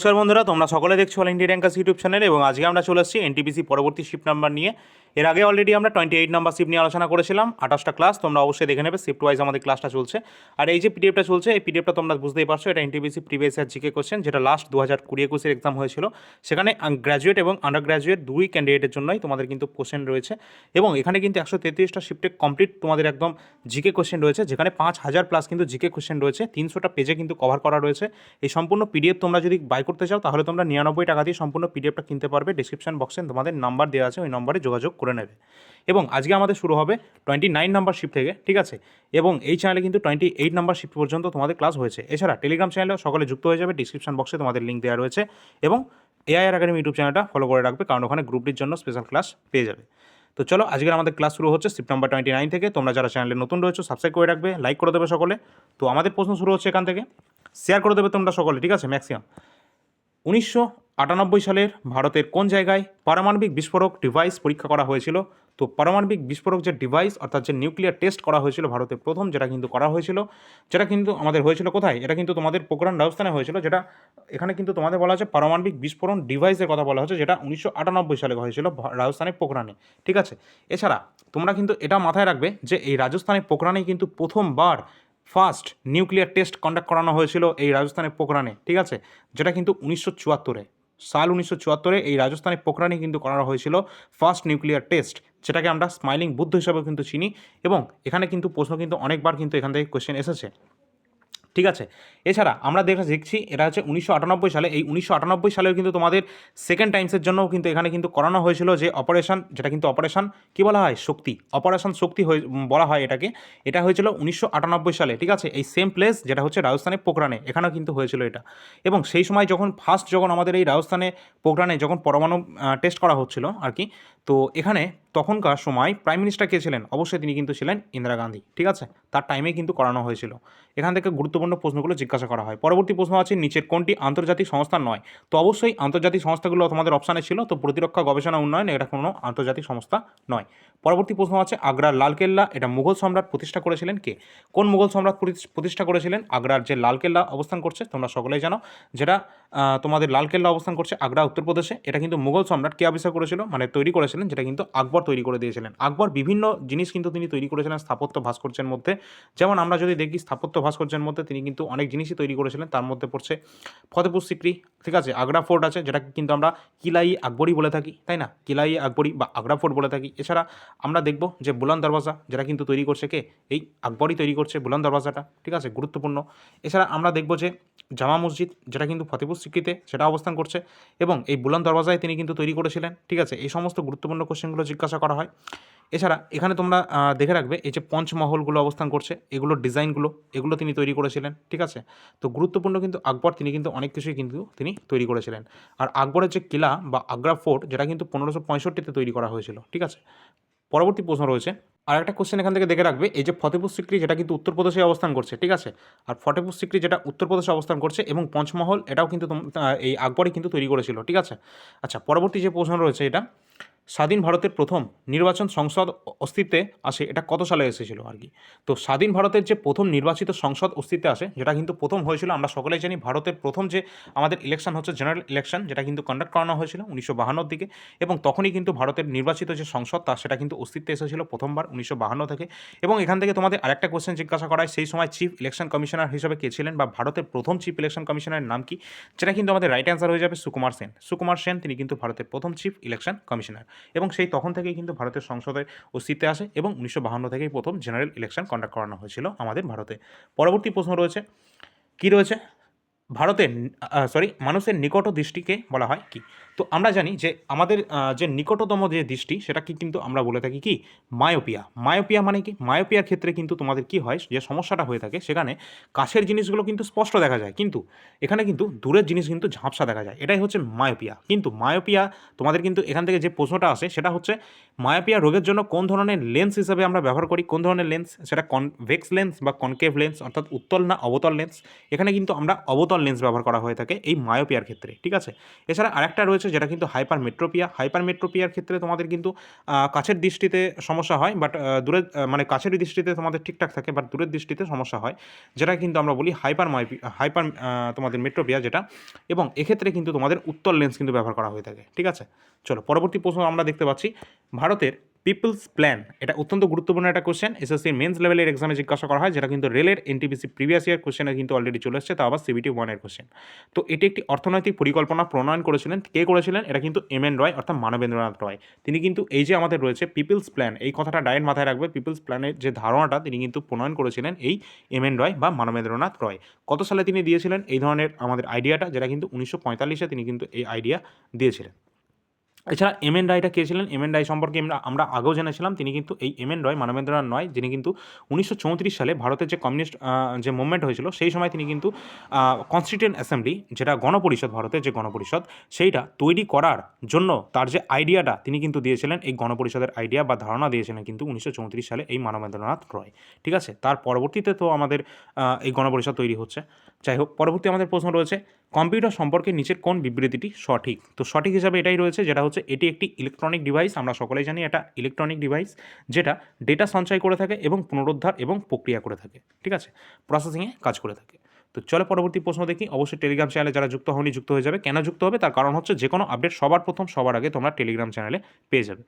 নমস্কার বন্ধুরা, তোমরা সকলে দেখছ all India rankers YouTube channel এবং আজকে আমরা চলে এসেছি এনটিপিসি পরবর্তী শিফট নাম্বার নিয়ে। এর আগে অলরেডি আমরা টোয়েন্টি এইট নাম্বার শিফট নিয়ে আলোচনা করেছিলাম, আঠাশটা ক্লাস তোমরা অবশ্যই দেখে নেবে শিফট ওয়াইজ আমাদের ক্লাসটা চলছে। আর এই যে পিডিএফটা চলছে, এই পিডিএফটা তোমরা বুঝতেই পারছ, এটা NTPC previous year GK question যেটা লাস্ট দু হাজার কুড়ি একুশের এক্সাম হয়েছিল। সেখানে গ্র্যাজুয়েট এবং আন্ডার গ্র্যাজুয়েট দুই ক্যান্ডিডেটের জন্যই তোমাদের কিন্তু কোশ্চেন রয়েছে। এবং এখানে কিন্তু একশো তেত্রিশটা শিফটে কমপ্লিট তোমাদের একদম জিকে কোশ্চেন রয়েছে, যেখানে পাঁচ হাজার প্লাস কিন্তু জিকে কোশ্চেন রয়েছে, তিনশোটা পেজে কিন্তু কভার করা রয়েছে। এই সম্পূর্ণ পিডিএফ তোমরা যদি বাই করতে চাও, তাহলে তোমরা নিরানব্বই টাকা দিয়ে সম্পূর্ণ পিডিএফটা কিনতে পারবে। ডিসক্রিপশন বক্সে তোমাদের নাম্বার দেওয়া আছে, ওই নম্বরে যোগাযোগ করে নেবে। এবং আজকে আমাদের শুরু হবে টোয়েন্টি নাইন নাম্বার শিফট থেকে, ঠিক আছে? এবং এই চ্যানেলে কিন্তু টোয়েন্টি এইট নাম্বার শিফট পর্যন্ত তোমাদের ক্লাস হয়েছে। এছাড়া টেলিগ্রাম চ্যানেলেও সকলে যুক্ত হয়ে যাবে ডিসক্রিপশন বক্সে তোমাদের লিঙ্ক দেওয়া রয়েছে। এবং এআইআর একাডেমি ইউটিউব চ্যানেলটা ফলো করে রাখবে, কারণ ওখানে গ্রুপটির জন্য স্পেশাল ক্লাস পেয়ে যাবে। তো চলো, আজকের আমাদের ক্লাস শুরু হচ্ছে সেপ্টেম্বর টোয়েন্টি নাইন থেকে। তোমরা যারা চ্যানেলে নতুন রয়েছো সাবস্ক্রাইব করে রাখবে লাইক করে দেবে সকলে। তো আমাদের প্রশ্ন শুরু হচ্ছে এখান থেকে। শেয়ার করে দেবে তোমরা সকলে, ঠিক আছে? ম্যাক্সিমাম উনিশশো আটানব্বই সালের ভারতের কোন জায়গায় পারমাণবিক বিস্ফোরক ডিভাইস পরীক্ষা করা হয়েছিল? তো পারমাণবিক বিস্ফোরক যে ডিভাইস অর্থাৎ যে নিউক্লিয়ার টেস্ট করা হয়েছিল ভারতে প্রথম, যেটা কিন্তু করা হয়েছিল, যেটা কিন্তু আমাদের হয়েছিল কোথায়? এটা কিন্তু তোমাদের পোখরান রাজস্থানে হয়েছিল, যেটা এখানে কিন্তু তোমাদের বলা হচ্ছে পারমাণবিক বিস্ফোরণ ডিভাইসের কথা বলা হচ্ছে যেটা উনিশশো আটানব্বই সালে হয়েছিল রাজস্থানের পোখরানে, ঠিক আছে? এছাড়া তোমরা কিন্তু এটা মাথায় রাখবে যে এই রাজস্থানের পোখরানেই কিন্তু প্রথমবার ফার্স্ট নিউক্লিয়ার টেস্ট কন্ডাক্ট করানো হয়েছিল এই রাজস্থানের পোখরানে, ঠিক আছে? যেটা কিন্তু উনিশশো চুয়াত্তরে। সাল উনিশশো চুয়াত্তরে এই রাজস্থানের পোখরানে কিন্তু করানো হয়েছিল ফার্স্ট নিউক্লিয়ার টেস্ট, যেটাকে আমরা স্মাইলিং বুদ্ধ হিসাবেও কিন্তু চিনি এবং এখানে কিন্তু প্রশ্ন কিন্তু অনেকবার কিন্তু এখান থেকে কোয়েশ্চেন এসেছে। ঠিক আছে? এছাড়া আমরা দেখা দেখছি এটা হচ্ছে উনিশশো আটানব্বই সালে। এই উনিশশো আটানব্বই সালেও কিন্তু তোমাদের সেকেন্ড টাইমসের জন্যও কিন্তু এখানে কিন্তু করানো হয়েছিল যে অপারেশন যেটা কিন্তু অপারেশন কী বলা হয়? শক্তি। অপারেশন শক্তি হয়ে বলা হয় এটাকে। এটা হয়েছিল উনিশশো আটানব্বই সালে, ঠিক আছে? এই সেম প্লেস যেটা হচ্ছে রাজস্থানের পোখরানে, এখানেও কিন্তু হয়েছিল এটা। এবং সেই সময় যখন ফার্স্ট যখন আমাদের এই রাজস্থানে পোখরানে যখন পরমাণু টেস্ট করা হচ্ছিল আর কি তো এখানে তখনকার সময় প্রাইম মিনিস্টার কে ছিলেন? অবশ্যই তিনি কিন্তু ছিলেন ইন্দিরা গান্ধী, ঠিক আছে? তার টাইমে কিন্তু করানো হয়েছিল। এখান থেকে গুরুত্বপূর্ণ প্রশ্নগুলো জিজ্ঞাসা করা হয়। পরবর্তী প্রশ্ন আছে, নিচের কোনটি আন্তর্জাতিক সংস্থা নয়? তো অবশ্যই আন্তর্জাতিক সংস্থাগুলো তোমাদের অপশানে ছিল, তো প্রতিরক্ষা, গবেষণা, উন্নয়ন এটা কোনো আন্তর্জাতিক সংস্থা নয়। পরবর্তী প্রশ্ন আছে, আগ্রার লালকেল্লা এটা মুঘল সম্রাট প্রতিষ্ঠা করেছিলেন কে? কোন মুঘল সম্রাট প্রতি- প্রতিষ্ঠা করেছিলেন? আগ্রার যে লালকেল্লা অবস্থান করছে, তোমরা সকলেই জানো, যেটা তোমাদের লালকেল্লা অবস্থান করছে আগ্রা, উত্তরপ্রদেশে। এটা কিন্তু মুঘল সম্রাট কে আবিষ্কার করেছিল? মানে তৈরি করেছিলেন যেটা কিন্তু আকবর তৈরি করে দিয়েছিলেন। আকবর বিভিন্ন জিনিস কিন্তু তিনি তৈরি করেছিলেন স্থাপত্য ভাস্কর্যের মধ্যে। যেমন আমরা যদি দেখি স্থাপত্য ভাস্কর্যের মধ্যে তিনি কিন্তু অনেক জিনিসই তৈরি করেছিলেন, তার মধ্যে পড়ছে ফতেপুর সিক্রি, ঠিক আছে, আগ্রা ফোর্ট আছে, যেটাকে কিন্তু আমরা কিলাই আকবরী বলে থাকি, তাই না? কিলাই আকবরী বা আগ্রা ফোর্ট বলে থাকি। এছাড়া আমরা দেখব যে বুলান দরওয়াজা, যেটা কিন্তু তৈরি করছে কে? এই আকবরই তৈরি করছে বুলান দরওয়াজাটা, ঠিক আছে, গুরুত্বপূর্ণ। এছাড়া আমরা দেখব যে জামা মসজিদ, যেটা কিন্তু ফতেপুর সিক্রিতে সেটা অবস্থান করছে এবং এই বুলান দরওয়াজায় তিনি কিন্তু তৈরি করেছিলেন, ঠিক আছে, এই সমস্ত গুরুত্বপূর্ণ কোশ্চেনগুলো জিজ্ঞাসা করা হয়। এছাড়া এখানে তোমরা দেখে রাখবে, এই যে পঞ্চমহলগুলো অবস্থান করছে এগুলোর ডিজাইনগুলো, এগুলো তিনি তৈরি করেছিলেন, ঠিক আছে? তো গুরুত্বপূর্ণ কিন্তু আকবর, তিনি কিন্তু অনেক কিছুই কিন্তু তিনি তৈরি করেছিলেন। আর আকবরের যে কিলা বা আগ্রা ফোর্ট, যেটা কিন্তু পনেরোশো পঁয়ষট্টিতে তৈরি করা হয়েছিল, ঠিক আছে? পরবর্তী প্রশ্ন রয়েছে, আর একটা কোশ্চেন এখান থেকে দেখে রাখবে, এই যে ফতেপুর সিক্রি, যেটা কিন্তু উত্তরপ্রদেশে অবস্থান করছে, ঠিক আছে? আর ফতেপুর সিক্রি, যেটা উত্তরপ্রদেশে অবস্থান করছে, এবং পঞ্চমহল, এটাও কিন্তু এই আকবরই কিন্তু তৈরি করেছিল, ঠিক আছে? আচ্ছা পরবর্তী যে প্রশ্ন রয়েছে এটা স্বাধীন ভারতের প্রথম নির্বাচন সংসদ অস্তিত্বে আসে, এটা কত সালে এসেছিল আর কি? তো স্বাধীন ভারতের যে প্রথম নির্বাচিত সংসদ অস্তিত্বে আসে, যেটা কিন্তু প্রথম হয়েছিল, আমরা সকলেই জানি ভারতের প্রথম যে আমাদের ইলেকশন হচ্ছে জেনারেল ইলেকশন যেটা কিন্তু কন্ডাক্ট করানো হয়েছিল উনিশশো বাহান্নর দিকে। এবং তখনই কিন্তু ভারতের নির্বাচিত যে সংসদ, তা সেটা কিন্তু অস্তিত্বে এসেছিল প্রথমবার উনিশশো বাহান্ন থেকে। এবং এখান থেকে তোমাদের আরেকটা কোয়েশ্চেন জিজ্ঞাসা করায়, সেই সময় চিফ ইলেকশন কমিশনার হিসেবে কে ছিলেন বা ভারতের প্রথম চিফ ইলেকশন কমিশনারের নাম কি? যেটা কিন্তু আমাদের রাইট অ্যান্সার হয়ে যাবে সুকুমার সেন। সুকুমার সেন, তিনি কিন্তু ভারতের প্রথম চিফ ইলেকশন কমিশনার এবং সেই তখন থেকেই কিন্তু ভারতের সংসদে অস্তিত্বে আসে এবং উনিশশো বাহান্ন থেকেই প্রথম জেনারেল ইলেকশন কন্ডাক্ট করানো হয়েছিল আমাদের ভারতে। পরবর্তী প্রশ্ন রয়েছে, কি রয়েছে? ভারতের সরি মানুষের নিকট দৃষ্টিকে বলা হয় কি? তো আমরা জানি যে আমাদের যে নিকটতম যে দৃষ্টি সেটাকে কিন্তু আমরা বলে থাকি কি? মায়োপিয়া। মায়োপিয়া মানে কি? মায়োপিয়ার ক্ষেত্রে কিন্তু তোমাদের কি হয়? যে সমস্যাটা হয়ে থাকে, সেখানে কাছের জিনিসগুলো কিন্তু স্পষ্ট দেখা যায়। কিন্তু এখানে কিন্তু দূরের জিনিস কিন্তু ঝাপসা দেখা যায়। এটাই হচ্ছে মায়োপিয়া। কিন্তু মায়োপিয়া, তোমাদের কিন্তু এখান থেকে যে প্রশ্নটা আসে, সেটা হচ্ছে মায়োপিয়া রোগের জন্য কোন ধরনের লেন্স হিসেবে আমরা ব্যবহার করি? কোন ধরনের লেন্স? সেটা কনভেক্স লেন্স বা কনকেভ লেন্স, অর্থাৎ উত্তল না অবতল লেন্স। এখানে কিন্তু আমরা অবতল লেন্স ব্যবহার করা হয়ে থাকে এই মায়োপিয়ার ক্ষেত্রে। ঠিক আছে? এছাড়া আরেকটা রয়েছে যেটা কিন্তু হাইপার মেট্রোপিয়া হাইপার মেট্রোপিয়ার ক্ষেত্রে তোমাদের কিন্তু কাছের দৃষ্টিতে সমস্যা হয়, বাট দূরের মানে কাছের দৃষ্টিতে তোমাদের ঠিকঠাক থাকে, বাট দূরের দৃষ্টিতে সমস্যা হয়, যেটা কিন্তু আমরা বলি হাইপার মাইপি হাইপার তোমাদের মেট্রোপিয়া যেটা। এবং এক্ষেত্রে কিন্তু তোমাদের উত্তর লেন্স কিন্তু ব্যবহার করা হয়ে থাকে, ঠিক আছে? চলো, পরবর্তী প্রশ্ন আমরা দেখতে পাচ্ছি, ভারতের পিপলস প্ল্যান এটা অত্যন্ত গুরুত্বপূর্ণ একটা কোশ্চেন এসএসসি মেন্স লেভেলের এক্সামে জিজ্ঞাসা করা হয়, যেটা কিন্তু রেলের এনটিপিসি প্রিভিয়াস ইয়ার কোশ্চেনে কিন্তু অলরেডি চলে এসেছে তা আবার সিবিটি ওয়ানের কোশ্চেন তো এটি একটি অর্থনৈতিক পরিকল্পনা, প্রণয়ন করেছিলেন। কে করেছিলেন? এটা কিন্তু এম এন রয় অর্থাৎ মানবেন্দ্রনাথ রয় তিনি কিন্তু এই যে আমাদের রয়েছে পিপলস প্ল্যান এই কথাটা ডায়ের মাথায় রাখবে। পিপলস প্ল্যানের যে ধারণাটা, তিনি কিন্তু প্রণয়ন করেছিলেন এই এম এন রয় বা মানবেন্দ্রনাথ রয় কত সালে তিনি দিয়েছিলেন? এই ধরনের আমাদের আইডিয়াটা যেটা কিন্তু উনিশশো পঁয়তাল্লিশে তিনি কিন্তু এই আইডিয়া দিয়েছিলেন। এছাড়া এম এন রায়টা কে ছিলেন? এম এন রায় সম্পর্কে আমরা আগেও জেনেছিলাম, তিনি কিন্তু এই এম এন রয় মানবেন্দ্রনাথ নয়, যিনি কিন্তু উনিশশো চৌত্রিশ সালে ভারতের যে কমিউনিস্ট যে মুভমেন্ট হয়েছিল, সেই সময় তিনি কিন্তু কনস্টিটিউয়েন্ট অ্যাসেম্বলি যেটা গণপরিষদ, ভারতের যে গণপরিষদ, সেইটা তৈরি করার জন্য তার যে আইডিয়াটা তিনি কিন্তু দিয়েছিলেন, এই গণপরিষদের আইডিয়া বা ধারণা দিয়েছিলেন কিন্তু উনিশশো চৌত্রিশ সালে এই মানবেন্দ্রনাথ রয়। ঠিক আছে? তার পরবর্তীতে তো আমাদের এই গণপরিষদ তৈরি হচ্ছে। যাই হোক, পরবর্তী আমাদের প্রশ্ন রয়েছে কম্পিউটার সম্পর্কে নিচের কোন বিবৃতিটি সঠিক? তো সঠিক হিসাবে এটাই রয়েছে, যেটা হচ্ছে এটি একটি ইলেকট্রনিক ডিভাইস আমরা সকলেই জানি এটা ইলেকট্রনিক ডিভাইস যেটা ডেটা সঞ্চয় করে থাকে এবং পুনরুদ্ধার এবং প্রক্রিয়া করে থাকে, ঠিক আছে? প্রসেসিংয়ে কাজ করে থাকে। তো চলো পরবর্তী প্রশ্ন দেখি। অবশ্যই টেলিগ্রাম চ্যানেলে যারা যুক্ত হয়নি, যুক্ত হয়ে যাবে। কেন যুক্ত হবে? তার কারণ হচ্ছে যে কোনো আপডেট সবার প্রথম, সবার আগে তোমরা টেলিগ্রাম চ্যানেলে পেয়ে যাবে।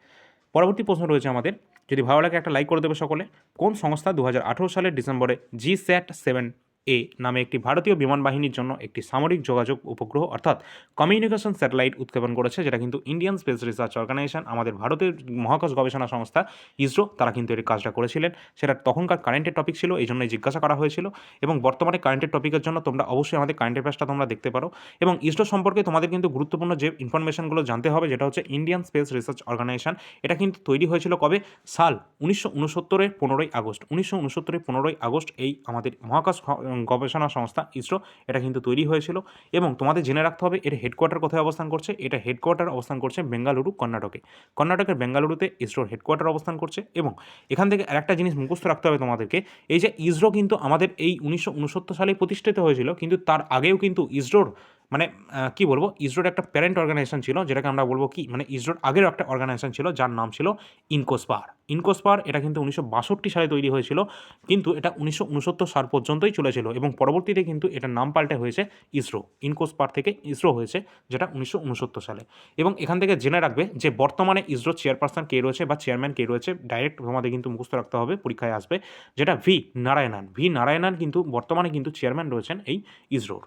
পরবর্তী প্রশ্ন রয়েছে আমাদের। যদি ভালো লাগে একটা লাইক করে দেবে সকলে। কোন সংস্থা দু হাজার আঠেরো সালের ডিসেম্বরে জি স্যাট সেভেন এ নামে একটি ভারতীয় বিমান বাহিনীর জন্য একটি সামরিক যোগাযোগ উপগ্রহ, অর্থাৎ কমিউনিকেশন স্যাটেলাইট উৎক্ষেপণ করেছে, যেটা কিন্তু ইন্ডিয়ান স্পেস রিসার্চ অর্গানাইজেশন আমাদের ভারতের মহাকাশ গবেষণা সংস্থা ইসরো, তারা কিন্তু এর কাজটা করেছিলেন। সেটা তখনকার কারেন্টের টপিক ছিল, এই জন্যই জিজ্ঞাসা করা হয়েছিল এবং বর্তমানে কারেন্টের টপিকের জন্য তোমরা অবশ্যই আমাদের কারেন্টের প্যাসটা তোমরা দেখতে পারো। এবং ইসরো সম্পর্কে তোমাদের কিন্তু গুরুত্বপূর্ণ যে ইনফরমেশনগুলো জানতে হবে, যেটা হচ্ছে ইন্ডিয়ান স্পেস রিসার্চ অর্গানাইজেশন এটা কিন্তু তৈরি হয়েছিল কবে? সাল উনিশশো উনসত্তরের পনেরোই আগস্ট। উনিশশো উনসত্তরের পনেরোই আগস্ট এই আমাদের মহাকাশ গবেষণা সংস্থা ইসরো এটা কিন্তু তৈরি হয়েছিল। এবং তোমাদের জেনে রাখতে হবে, এর হেডকোয়ার্টার কোথায় অবস্থান করছে? এটা হেডকোয়ার্টার অবস্থান করছে বেঙ্গালুরু, কর্ণাটকে। কর্ণাটকের বেঙ্গালুরুতে ইসরোর হেডকোয়ার্টার অবস্থান করছে এবং এখান থেকে আরেকটা জিনিস মুখস্থ রাখতে হবে তোমাদেরকে, এই যে ইসরো কিন্তু আমাদের এই উনিশশো উনসত্তর সালে প্রতিষ্ঠিত হয়েছিল, কিন্তু তার আগেও কিন্তু ইসরোর মানে কি বলব? ইসরোর একটা প্যারেন্ট অর্গানাইজেশন ছিল, যেটাকে আমরা বলব কি? মানে ইসরোর আগেরও একটা অর্গানাইজেশন ছিল, যার নাম ছিল ইনকোস্পার ইনকোস্পার এটা কিন্তু উনিশশো বাষট্টি সালে তৈরি হয়েছিল, কিন্তু এটা উনিশশো উনসত্তর সাল পর্যন্তই চলেছিল এবং পরবর্তীতে কিন্তু এটার নাম পাল্টে হয়েছে ইসরো। ইনকোস্পার থেকে ইসরো হয়েছে, যেটা উনিশশো উনসত্তর সালে। এবং এখান থেকে জেনে রাখবে যে বর্তমানে ইসরো চেয়ারপারসন কে রয়েছে বা চেয়ারম্যান কে রয়েছে ডাইরেক্ট তোমাদের কিন্তু মুখস্থ রাখতে হবে, পরীক্ষায় আসবে, যেটা ভি নারায়ণন। ভি নারায়ণন কিন্তু, বর্তমানে কিন্তু চেয়ারম্যান রয়েছেন এই ইসরোর।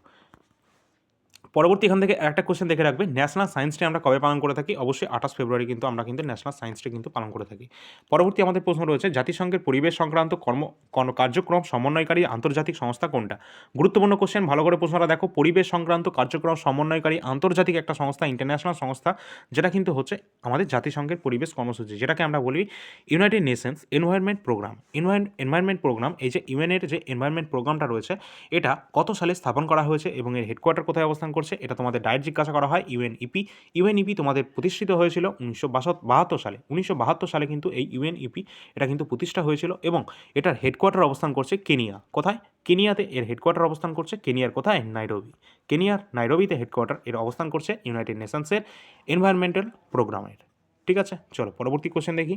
পরবর্তী এখান থেকে একটা কোশ্চেন দেখে রাখবে। ন্যাশনাল সায়েন্স ডে আমরা কবে পালন করে থাকি? অবশ্যই আঠাশ ফেব্রুয়ারি কিন্তু আমরা কিন্তু ন্যাশনাল সায়েন্স ডে কিন্তু পালন করে থাকি। পরবর্তী আমাদের প্রশ্ন রয়েছে, জাতিসংঘের পরিবেশ সংক্রান্ত কর্ম, কর্ম- কার্যক্রম সমন্বয়কারী আন্তর্জাতিক সংস্থা কোনটা? গুরুত্বপূর্ণ কোশ্চেন ভালো করে প্রশ্নটা দেখো। পরিবেশ সংক্রান্ত কার্যক্রম সমন্বয়কারী আন্তর্জাতিক একটা সংস্থা ইন্টারন্যাশনাল সংস্থা, যেটা কিন্তু হচ্ছে আমাদের জাতিসংঘের পরিবেশ কর্মসূচি, যেটাকে আমরা বলি United Nations environment programme environment programme এই যে ইউএনের যে এনভায়রনমেন্ট প্রোগ্রামটা রয়েছে, এটা কত সালে স্থাপন করা হয়েছে এবং এর হেডকোয়ার্টার কোথায় অবস্থান করছে? এটা তোমাদের ডায়েট জিজ্ঞাসা করা হয় ইউএনইপি ইউএনইপি তোমাদের প্রতিষ্ঠিত হয়েছিল উনিশশো বাহাত্তর সালে। উনিশশো বাহাত্তর সালে কিন্তু এই ইউএনইপি এটা কিন্তু প্রতিষ্ঠা হয়েছিল এবং এটার হেডকোয়ার্টার অবস্থান করছে কেনিয়া। কোথায়? কেনিয়াতে এর হেডকোয়ার্টার অবস্থান করছে কেনিয়ার কোথায়? নাইরোবি। কেনিয়ার নাইরোবিতে হেডকোয়ার্টার এর অবস্থান করছে ইউনাইটেড নেশনসের এনভায়রনমেন্টাল প্রোগ্রামের ঠিক আছে? চলো পরবর্তী কোশ্চেন দেখি।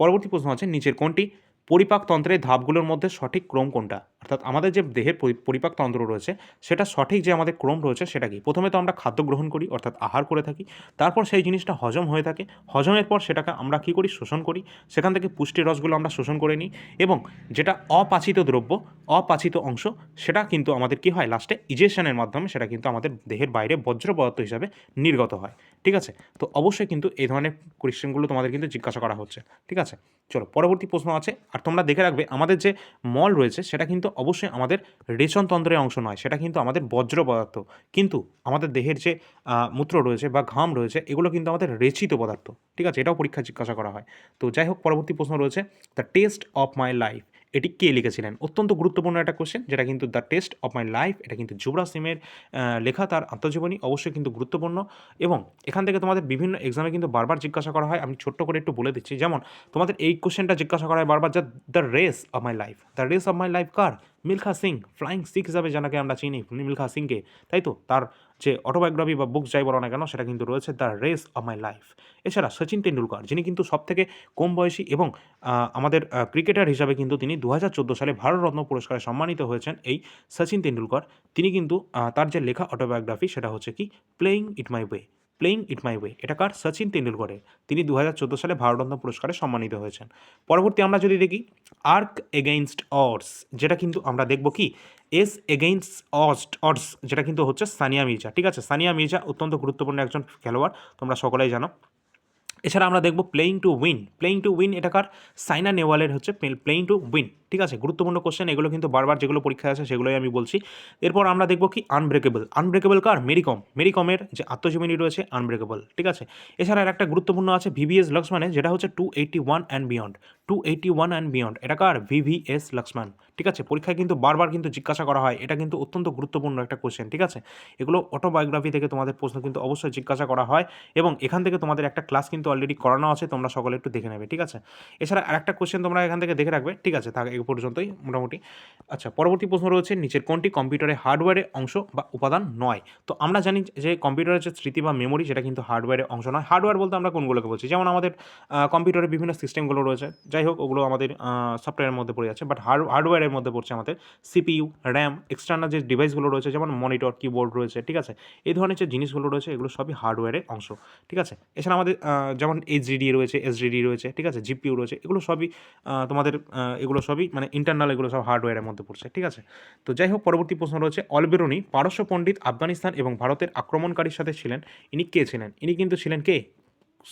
পরবর্তী প্রশ্ন আছে, নিচের কোনটি? পরিপাকতন্ত্রের ধাপগুলোর মধ্যে সঠিক ক্রম কোনটা? অর্থাৎ আমাদের যে দেহের পরি- পরিপাকতন্ত্র রয়েছে, সেটা সঠিক যে আমাদের ক্রম রয়েছে সেটা কি? প্রথমে তো আমরা খাদ্য গ্রহণ করি, অর্থাৎ আহার করে থাকি, তারপর সেই জিনিসটা হজম হয়ে থাকে, হজমের পর সেটাকে আমরা কী করি? শোষণ করি, সেখান থেকে পুষ্টি রসগুলো আমরা শোষণ করে নিই এবং যেটা অপাচিত দ্রব্য, অপাচিত অংশ, সেটা কিন্তু আমাদের কি হয়? লাস্টে ইজেশনের মাধ্যমে সেটা কিন্তু আমাদের দেহের বাইরে বজ্র পদার্থ হিসাবে নির্গত হয়। ঠিক আছে? তো অবশ্যই কিন্তু এই ধরনের কোয়েশ্চেনগুলো তোমাদের কিন্তু জিজ্ঞাসা করা হচ্ছে। ঠিক আছে? চলো, পরবর্তী প্রশ্ন আছে। আর তোমরা দেখে রাখবে, আমাদের যে মল রয়েছে, সেটা কিন্তু অবশ্যই আমাদের রেচনতন্ত্রের অংশ নয়, সেটা কিন্তু আমাদের বজ্র পদার্থ। কিন্তু আমাদের দেহের যে মূত্র রয়েছে বা ঘাম রয়েছে, এগুলো কিন্তু আমাদের রেচিত পদার্থ। ঠিক আছে? এটাও পরীক্ষা জিজ্ঞাসা করা হয়। তো যাই হোক, পরবর্তী প্রশ্ন রয়েছে the test of my life এটি কে লিখেছিলেন? অত্যন্ত গুরুত্বপূর্ণ একটা কোশ্চেন যেটা কিন্তু the test of my life এটা কিন্তু যুবরাজ সিমের লেখা, তার আত্মজীবনী অবশ্যই কিন্তু গুরুত্বপূর্ণ। এবং এখান থেকে তোমাদের বিভিন্ন এক্সামে কিন্তু বারবার জিজ্ঞাসা করা হয়, আমি ছোট্ট করে একটু বলে দিচ্ছি। যেমন, তোমাদের এই কোশ্চেনটা জিজ্ঞাসা করা হয় বারবার, যা the race of my life the race of my life car? Milkha Singh flying Sikh হিসাবে যাকে আমরা চিনি মিলখা সিংকে। তাই তো? তার যে অটোবায়োগ্রাফি বা বুকস যাই বলো না কেন, সেটা কিন্তু রয়েছে the race of my life এছাড়া সচিন তেন্ডুলকর, যিনি কিন্তু সবথেকে কম বয়সী এবং আমাদের ক্রিকেটার হিসাবে কিন্তু তিনি দু হাজার চোদ্দ সালে ভারতরত্ন পুরস্কারে সম্মানিত হয়েছেন এই সচিন তেন্ডুলকর। তিনি কিন্তু তার যে লেখা অটোবায়োগ্রাফি সেটা হচ্ছে কি? Playing it my way playing it my way এটা কার? সচিন তেন্ডুলকরের। তিনি দু হাজার চোদ্দ সালে ভারতরত্ন পুরস্কারে সম্মানিত হয়েছেন। পরবর্তী আমরা যদি দেখি আর্ক এগেইনস্ট অডস যেটা কিন্তু আমরা দেখব কি? এস এগেইনস্ট অস্ট অডস যেটা কিন্তু হচ্ছে সানিয়া মির্জা। ঠিক আছে? সানিয়া মির্জা অত্যন্ত গুরুত্বপূর্ণ একজন খেলোয়াড়, তোমরা সকলেই জানো। এছাড়া আমরা দেখব playing to win playing to win এটা কার? সাইনা নেওয়ালের হচ্ছে প্লেইং টু উইন ঠিক আছে? গুরুত্বপূর্ণ কোশ্চেন এগুলো কিন্তু বারবার যেগুলো পরীক্ষায় আছে সেগুলোই আমি বলছি। এরপর আমরা দেখব কি আনব্রেকেবল আনব্রেকেবল কার? মেরিকম মেরিকমের যে আত্মজীবনী রয়েছে আনব্রেকেবল ঠিক আছে? এছাড়া আর একটা গুরুত্বপূর্ণ আছে ভিভিএস লক্ষ্মণে যেটা হচ্ছে two eighty one and beyond two eighty one and beyond এটা কার ভিভিএস লক্ষ্মণ ঠিক আছে? পরীক্ষায় কিন্তু বারবার কিন্তু জিজ্ঞাসা করা হয়। এটা কিন্তু অত্যন্ত গুরুত্বপূর্ণ একটা কোশ্চেন ঠিক আছে? এগুলো অটোবায়োগ্রাফি থেকে তোমাদের প্রশ্ন কিন্তু অবশ্যই জিজ্ঞাসা করা হয় এবং এখান থেকে তোমাদের একটা ক্লাস কিন্তু অলরেডি করানো আছে, তোমরা সকলে একটু দেখে নেবে। ঠিক আছে? এছাড়া আরেকটা কোশ্চেন তোমরা এখান থেকে দেখে রাখবে। ঠিক আছে? এই পর্যন্তই মোটামুটি। আচ্ছা পরবর্তী প্রশ্ন রয়েছে, নিচের কোনটি কম্পিউটারের হার্ডওয়্যারের অংশ বা উপাদান নয়? তো আমরা জানি যে কম্পিউটারের যে স্মৃতি বা মেমোরি সেটা কিন্তু হার্ডওয়্যারের অংশ নয়। হার্ডওয়্যার বলতে আমরা কোনগুলোকে বলছি? যেমন আমাদের কম্পিউটারের বিভিন্ন সিস্টেমগুলো রয়েছে। যাই হোক, ওগুলো আমাদের সফটওয়্যারের মধ্যে পড়ে যাচ্ছে। বাট হার্ড, হার্ডওয়্যারের মধ্যে পড়ছে আমাদের সিপিইউ, র্যাম, এক্সটার্নাল যে ডিভাইসগুলো রয়েছে, যেমন মনিটর, কিবোর্ড রয়েছে, ঠিক আছে? এই ধরনের যে জিনিসগুলো রয়েছে, এগুলো সবই হার্ডওয়্যারের অংশ, ঠিক আছে? এছাড়া আমাদের যেমন এইচডিডি রয়েছে এসডিডি রয়েছে, ঠিক আছে? জিপিউ রয়েছে, এগুলো সবই তোমাদের এগুলো সবই মানে ইন্টারনাল এগুলো সব হার্ডওয়্যারের মধ্যে পড়ছে, ঠিক আছে? তো যাই হোক, পরবর্তী প্রশ্ন রয়েছে, অলবেরুনি পারস্য পণ্ডিত আফগানিস্তান এবং ভারতের আক্রমণকারীর সাথে ছিলেন, ইনি কে ছিলেন? ইনি কিন্তু ছিলেন কে?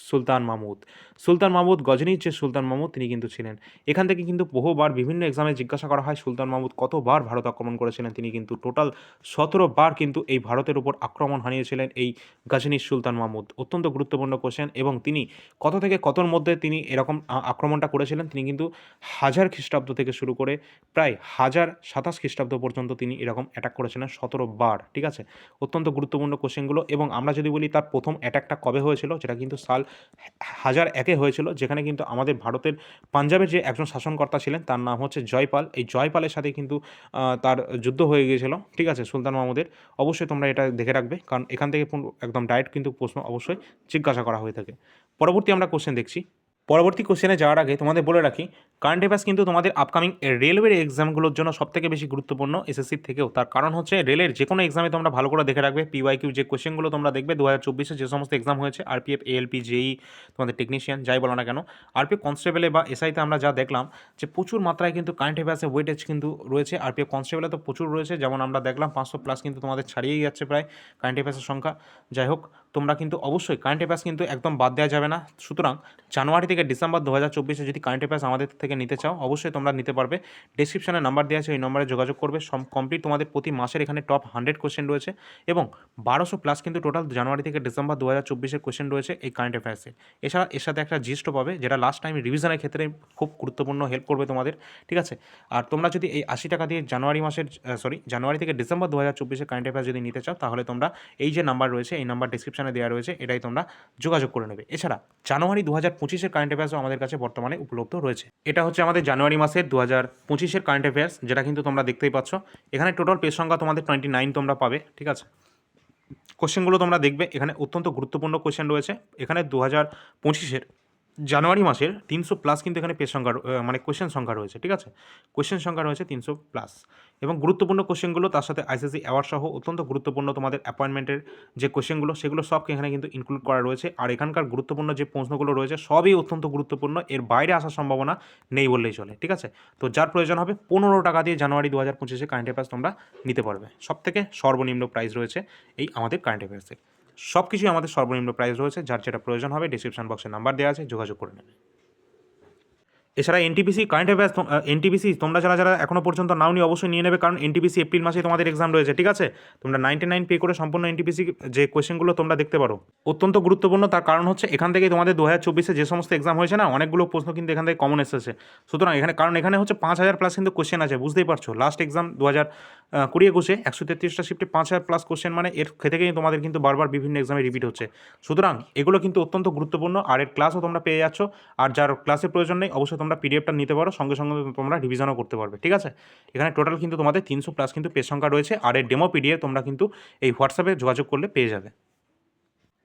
সুলতান মাহমুদ সুলতান মাহমুদ গজনীর যে সুলতান মাহমুদ তিনি কিন্তু ছিলেন। এখান থেকে কিন্তু বহুবার বিভিন্ন এক্সামে জিজ্ঞাসা করা হয়, সুলতান মাহমুদ কতবার ভারত আক্রমণ করেছিলেন? তিনি কিন্তু টোটাল সতেরো বার কিন্তু এই ভারতের উপর আক্রমণ হানিয়েছিলেন এই গজনীর সুলতান মাহমুদ অত্যন্ত গুরুত্বপূর্ণ কোশ্চেন এবং তিনি কত থেকে কতর মধ্যে তিনি এরকম আক্রমণটা করেছিলেন, তিনি কিন্তু হাজার খ্রিস্টাব্দ থেকে শুরু করে প্রায় হাজার সাতাশ খ্রিস্টাব্দ পর্যন্ত তিনি এরকম অ্যাটাক করেছিলেন সতেরো বার, ঠিক আছে? অত্যন্ত গুরুত্বপূর্ণ কোশ্চেনগুলো এবং আমরা যদি বলি তার প্রথম অ্যাটাকটা কবে হয়েছিল যেটা কিন্তু সাল হাজার একে হয়েছিল, যেখানে কিন্তু আমাদের ভারতের পাঞ্জাবের যে একজন শাসনকর্তা ছিলেন, তার নাম হচ্ছে জয়পাল। এই জয়পালের সাথে কিন্তু তার যুদ্ধ হয়ে গিয়েছিল, ঠিক আছে, সুলতান মাহমুদের। অবশ্যই তোমরা এটা দেখে রাখবে, কারণ এখান থেকে একদম ডাইরেক্ট কিন্তু প্রশ্ন অবশ্যই জিজ্ঞাসা করা হয়ে থাকে। পরবর্তী আমরা কোশ্চেন দেখছি। পরবর্তী কোশ্চেনে যাওয়ার আগে তোমাদের বলে রাখি কারেন্ট অ্যাফেয়ার্স কিন্তু তোমাদের আপকামিং রেলওয়ের এক্সামগুলোর জন্য সবথেকে বেশি গুরুত্বপূর্ণ এসএসসির থেকেও। তার কারণ হচ্ছে রেলের যে কোনো এক্সামে তোমরা ভালো করে দেখে রাখবে। পিওয়াই কিউ যে কোশ্চেনগুলো তোমরা দেখবে দু হাজার চব্বিশে যে সমস্ত এক্সাম হয়েছে আরপিএফ এএলপি জেই তোমাদের টেকনিশিয়ান যাই বলো না কেন আরপিএফ কনস্টেবলে বা এসআইতে আমরা যা দেখলাম, যে প্রচুর মাত্রায় কিন্তু কারেন্ট অ্যাফেয়ার্সে ওয়েটেজ কিন্তু রয়েছে। আরপিএফ কনস্টেবলে তো প্রচুর রয়েছে, যেমন আমরা দেখলাম, পাঁচশো প্লাস কিন্তু তোমাদের ছাড়িয়েই যাচ্ছে প্রায় কারেন্ট অ্যাফেয়ার্সের সংখ্যা। যাই হোক তোমরা কিন্তু অবশ্যই কারেন্ট অ্যাফেয়ার্স কিন্তু একদম বাদ দেওয়া যাবে না। সুতরাং জানুয়ারি থেকে ডিসেম্বর দু হাজার চব্বিশে যদি কারেন্ট অ্যাফেয়ার্স আমাদের থেকে নিতে চাও, অবশ্যই তোমরা নিতে পারবে। ডিসক্রিপশনে নাম্বার দেওয়া আছে, ওই নম্বরে যোগাযোগ করবে। সব কমপ্লিট তোমাদের প্রতি মাসের এখানে টপ হান্ড্রেড কোয়েশ্চেন রয়েছে এবং বারোশো প্লাস কিন্তু টোটাল জানুয়ারি থেকে ডিসেম্বর দু হাজার চব্বিশের কোশ্চেন রয়েছে এই কারেন্ট অ্যাফেয়ার্সে এছাড়া এর সাথে একটা জিস্টও পাবে, যেটা লাস্ট টাইম রিভিশনের ক্ষেত্রে খুব গুরুত্বপূর্ণ হেল্প করবে তোমাদের, ঠিক আছে? আর তোমরা যদি এই আশি টাকা দিয়ে জানুয়ারি মাসের সরি জানুয়ারি থেকে ডিসেম্বর দু হাজার চব্বিশে কারেন্ট অ্যাফেয়ার্স যদি নিতে চাও, তাহলে তোমরা এই যে নাম্বার রয়েছে, এই নাম্বার ডিসক্রিপশনে দেওয়া রয়েছে, এটাই তোমরা যোগাযোগ করে নেবে। এছাড়া জানুয়ারি দু হাজার পঁচিশের কারেন্ট অ্যাফেয়ার্সও আমাদের কাছে বর্তমানে উপলব্ধ রয়েছে। এটা হচ্ছে আমাদের জানুয়ারি মাসের দু হাজার পঁচিশের কারেন্ট অ্যাফেয়ার্স যেটা কিন্তু তোমরা দেখতেই পাচ্ছ। এখানে টোটাল পেজ সংখ্যা তোমাদের টোয়েন্টি নাইন তোমরা পাবে, ঠিক আছে? কোশ্চেনগুলো তোমরা দেখবে, এখানে অত্যন্ত গুরুত্বপূর্ণ কোশ্চেন রয়েছে। এখানে দু হাজার পঁচিশের জানুয়ারি মাসের তিনশো প্লাস কিন্তু এখানে পেজ সংখ্যা মানে কোশ্চেন সংখ্যা রয়েছে, ঠিক আছে? কোশ্চেন সংখ্যা রয়েছে তিনশো প্লাস এবং গুরুত্বপূর্ণ কোশ্চেনগুলো তার সাথে আইসিসি অ্যাওয়ার্ড সহ অত্যন্ত গুরুত্বপূর্ণ তোমাদের অ্যাপয়েন্টমেন্টের যে কোশ্চেনগুলো সেগুলো সবকে এখানে কিন্তু ইনক্লুড করা রয়েছে। আর এখানকার গুরুত্বপূর্ণ যে প্রশ্নগুলো রয়েছে, সবই অত্যন্ত গুরুত্বপূর্ণ। এর বাইরে আসার সম্ভাবনা নেই বললেই চলে, ঠিক আছে? তো যার প্রয়োজন হবে পনেরো টাকা দিয়ে জানুয়ারি দু হাজার পঁচিশে কারেন্ট অ্যাফেয়ার্স তোমরা নিতে পারবে। সব থেকে সর্বনিম্ন প্রাইস রয়েছে এই আমাদের কারেন্ট অ্যাফেয়ার্সে সব কিছুই আমাদের সর্বনিম্ন প্রাইস রয়েছে, যার যেটা প্রয়োজন হবে ডিসক্রিপশন বক্সে নাম্বার দেওয়া আছে, যোগাযোগ করে নেবে এছাড়া এনটিপিসি কারেন্ট অ্যাফেয়ার্স এনটিপিসি তোমরা যারা যারা এখনও পর্যন্ত নাও নি অবশ্যই নিয়ে নেবে। কারণ এনটিপিসি এপ্রিল মাসে তোমাদের এক্সাম রয়েছে, ঠিক আছে? তোমরা নাইনটি নাইন পে করে সম্পূর্ণ এনটিপিসি যে কোয়েশ্চেনগুলো তোমরা দেখতে পারো। অত্যন্ত গুরুত্বপূর্ণ, তার কারণ হচ্ছে এখান থেকে তোমাদের দু হাজার চব্বিশে যে সমস্ত এক্সাম হয়েছে না, অনেকগুলো প্রশ্ন কিন্তু এখান থেকে কমন এসেছে। সুতরাং এখানে, কারণ এখানে হচ্ছে পাঁচ হাজার প্লাস কিন্তু কোশ্চেন আছে, বুঝতেই পারছ? লাস্ট এক্সাম দু হাজার কুড়ি একুশে, একশো তেত্রিশটা শিফটে পাঁচ হাজার প্লাস কোশ্চেন মানে এর থেকেই তোমাদের কিন্তু বারবার বিভিন্ন এক্সামে রিপিট হচ্ছে। সুতরাং এগুলো কিন্তু অত্যন্ত গুরুত্বপূর্ণ, আর এর ক্লাসও তোমরা পেয়ে যাচ্ছ। আর যার ক্লাসের প্রয়োজন নেই, অবশ্যই তোমরা পিডিএফটা নিতে পারো, সঙ্গে সঙ্গে তোমরা রিভিশনও করতে পারবে, ঠিক আছে? এখানে টোটাল কিন্তু তোমাদের তিনশো প্লাস কিন্তু পেজ সংখ্যা রয়েছে, আর এর ডেমো পিডিএফ তোমরা কিন্তু এই হোয়াটসঅ্যাপে যোগাযোগ করলে পেয়ে যাবে।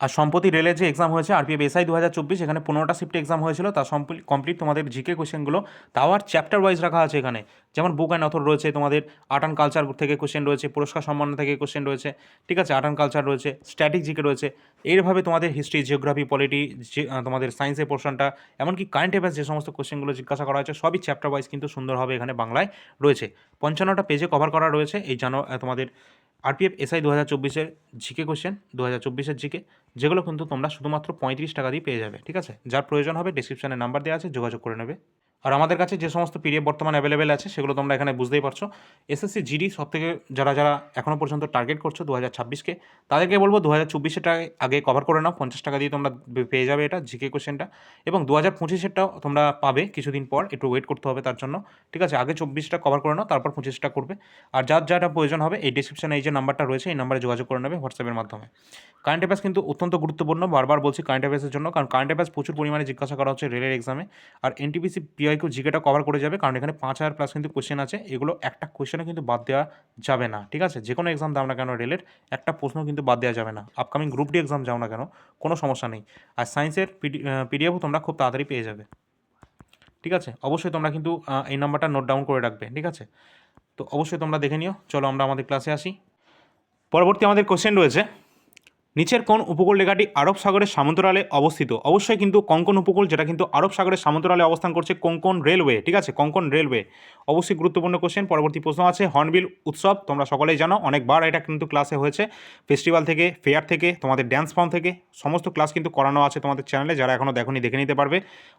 আর সম্প্রতি রেলের যে এক্সাম হয়েছে আরপিএফ এসআই দু হাজার চব্বিশ, এখানে পনেরোটা শিফটে এক্সাম হয়েছিল তার কমপ্লিট তোমাদের জিকে কোশ্চেনগুলো তাও আর চ্যাপ্টার ওয়াইজ রাখা আছে এখানে। যেমন বুক অ্যান্ড অথর রয়েছে, তোমাদের আর্ট অ্যান্ড কালচার থেকে কোশ্চেন রয়েছে, পুরস্কার সম্মান থেকে কোশ্চেন রয়েছে, ঠিক আছে? আর্ট অ্যান্ড কালচার রয়েছে স্ট্যাটিক জিকে রয়েছে। এইভাবে তোমাদের হিস্ট্রি জিওগ্রাফি পলিটি তোমাদের সায়েন্সের পোর্শনটা এমনকি কারেন্ট অ্যাফেয়ার্স যে সমস্ত কোশ্চেনগুলো জিজ্ঞাসা করা হয়েছে, সবই চ্যাপ্টার ওয়াইজ কিন্তু সুন্দরভাবে এখানে বাংলায় রয়েছে। পঞ্চান্নটা পেজে কভার করা রয়েছে, এই জানো তোমাদের আরপিএফ এসআই দু হাজার চব্বিশের জিকে কোশ্চেন দু হাজার চব্বিশের জিকে যেগুলো কিন্তু তোমরা শুধুমাত্র পঁয়ত্রিশ টাকা দিয়ে পেয়ে যাবে, ঠিক আছে? যার প্রয়োজন হবে ডিসক্রিপশানে নাম্বার দেওয়া আছে, যোগাযোগ করে নেবে। আর আমাদের কাছে যে সমস্ত পিডিএফ বর্তমানে অ্যাভেলেবেল আছে, সেগুলো তোমরা এখানে বুঝতেই পারছ। এসএসসি জিডি সব থেকে যারা যারা এখনও পর্যন্ত টার্গেট করছ দু হাজার ছাব্বিশকে তাদেরকে বলব দু হাজার চব্বিশেরটা আগে কভার করে নাও। পঞ্চাশ টাকা দিয়ে তোমরা পেয়ে যাবে এটা জিকে কোশ্চেনটা এবং দু হাজার পঁচিশেরটাও তোমরা পাবে কিছুদিন পর, একটু ওয়েট করতে হবে তার জন্য। ঠিক আছে, আগে চব্বিশটা কভার করে নাও, তারপর পঁচিশটা করবে। আর যার যাটা প্রয়োজন হবে, এই ডিসক্রিপশনে এই যে নাম্বারটা রয়েছে, এই নাম্বারে যোগাযোগ করে নেবে হোয়াটসঅ্যাপের মাধ্যমে। কারেন্ট অ্যাফেয়ার্স কিন্তু অত্যন্ত গুরুত্বপূর্ণ, বারবার বলছি কারেন্ট অ্যাফেয়ার্সের জন্য, কারণ কারেন্ট অ্যাফেয়ার্স প্রচুর পরিমাণে জিজ্ঞাসা করা হচ্ছে রেলের এক্সামে আর এনটিপিসি পিআইকিউ জিকেটা কভার করে যাবে, কারণ এখানে পাঁচ হাজার প্লাস কিন্তু কোশ্চেন আছে। এগুলো একটা কোশ্চেনে কিন্তু বাদ দেওয়া যাবে না, ঠিক আছে? যে কোনো এক্সাম দাও না কেন রেলের একটা প্রশ্ন কিন্তু বাদ দেওয়া যাবে না। আপকামিং গ্রুপ ডি এক্সাম যাও না কেন, কোনো সমস্যা নেই। আর সায়েন্সের পিডিএফও তোমরা খুব তাড়াতাড়ি পেয়ে যাবে। ঠিক আছে? অবশ্যই তোমরা কিন্তু এই নাম্বারটা নোট ডাউন করে রাখবে, ঠিক আছে? তো অবশ্যই তোমরা দেখে নিও। চলো আমরা আমাদের ক্লাসে আসি। পরবর্তী আমাদের কোশ্চেন রয়েছে। নিচের কোন উপকূল রেখাটি আরব সাগরের সামন্তরালে অবস্থিত। অবশ্যই কিন্তু কঙ্কন উপকূল যেটা কিন্তু আরব সাগরের সামন্তরালে অবস্থান করছে কোঙ্কন রেলওয়ে, ঠিক আছে? কোঙ্কন রেলওয়ে। অবশ্যই গুরুত্বপূর্ণ কোশ্চেন পরবর্তী প্রশ্ন আছে, হর্নবিল উৎসব, তোমরা সকলেই জানো, অনেকবার এটা কিন্তু ক্লাসে হয়েছে। ফেস্টিভ্যাল থেকে ফেয়ার থেকে, তোমাদের ড্যান্স ফর্ম থেকে, সমস্ত ক্লাস কিন্তু করানো আছে তোমাদের চ্যানেলে যারা এখনও দেখোনি দেখে নিতে পারবে।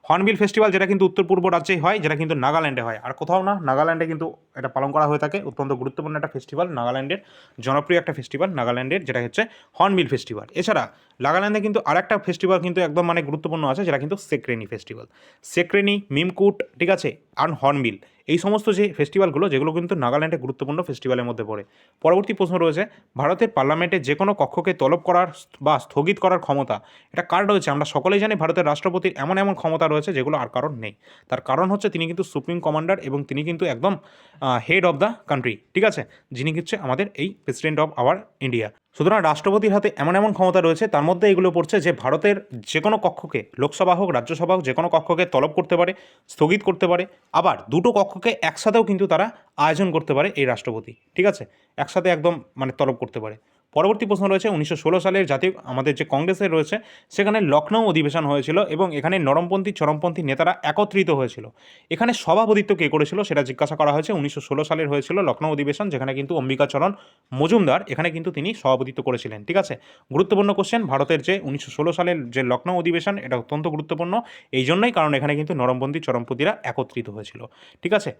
হর্নবিল ফেস্টিভ্যাল যেটা কিন্তু উত্তর পূর্ব রাজ্যেই হয়, যেটা কিন্তু নাগাল্যান্ডে হয়। আর কোথাও না, নাগাল্যান্ডে কিন্তু এটা পালন করা হয়ে থাকে। অত্যন্ত গুরুত্বপূর্ণ একটা ফেস্টিভ্যাল নাগাল্যান্ডের জনপ্রিয় একটা ফেস্টিভ্যাল নাগাল্যান্ডের, যেটা হচ্ছে হর্নবিল এছাড়া নাগাল্যান্ডে কিন্তু আরেকটা ফেস্টিভ্যাল কিন্তু একদম মানে গুরুত্বপূর্ণ আছে যেটা কিন্তু সেক্রেনি ফেস্টিভ্যাল সেক্রেনি, মিমকুট, ঠিক আছে, আর হর্নবিল। এই সমস্ত যে ফেস্টিভ্যালগুলো যেগুলো কিন্তু নাগাল্যান্ডে গুরুত্বপূর্ণ ফেস্টিভ্যালের মধ্যে পড়ে। পরবর্তী প্রশ্ন রয়েছে, ভারতের পার্লামেন্টে যে কোনো কক্ষকে তলব করার বা স্থগিত করার ক্ষমতা, এটা কার রয়েছে? আমরা সকলেই জানি ভারতের রাষ্ট্রপতির এমন এমন ক্ষমতা রয়েছে, যেগুলো আর কারণ নেই। তার কারণ হচ্ছে তিনি কিন্তু সুপ্রিম কমান্ডার এবং তিনি কিন্তু একদম হেড অফ দ্য কান্ট্রি ঠিক আছে? যিনি হচ্ছে আমাদের এই প্রেসিডেন্ট অফ আওয়ার ইন্ডিয়া সুতরাং রাষ্ট্রপতির হাতে এমন এমন ক্ষমতা রয়েছে, তার মধ্যে এগুলো পড়ছে যে ভারতের যে কোনো কক্ষকে, লোকসভা হোক, রাজ্যসভা হোক, যে কোনো কক্ষকে তলব করতে পারে, স্থগিত করতে পারে। আবার দুটো কক্ষকে একসাথেও কিন্তু তারা আয়োজন করতে পারে এই রাষ্ট্রপতি, ঠিক আছে? একসাথে একদম মানে তলব করতে পারে। পরবর্তী প্রশ্ন রয়েছে, উনিশশো ষোলো সালের জাতীয় আমাদের যে কংগ্রেসের রয়েছে, সেখানে লখনৌ অধিবেশন হয়েছিল এবং এখানে নরমপন্থী, চরমপন্থী নেতারা একত্রিত হয়েছিল। এখানে সভাপতিত্ব কে করেছিল সেটা জিজ্ঞাসা করা হয়েছে, উনিশশো ষোলো সালের হয়েছিল লখনৌ অধিবেশন, যেখানে কিন্তু অম্বিকাচরণ মজুমদার, এখানে কিন্তু তিনি সভাপতিত্ব করেছিলেন, ঠিক আছে? গুরুত্বপূর্ণ কোশ্চেন ভারতের যে উনিশশো ষোলো সালের যে লখনৌ অধিবেশন, এটা অত্যন্ত গুরুত্বপূর্ণ, এই জন্যই, কারণ এখানে কিন্তু নরমপন্থী, চরমপন্থীরা একত্রিত হয়েছিল, ঠিক আছে?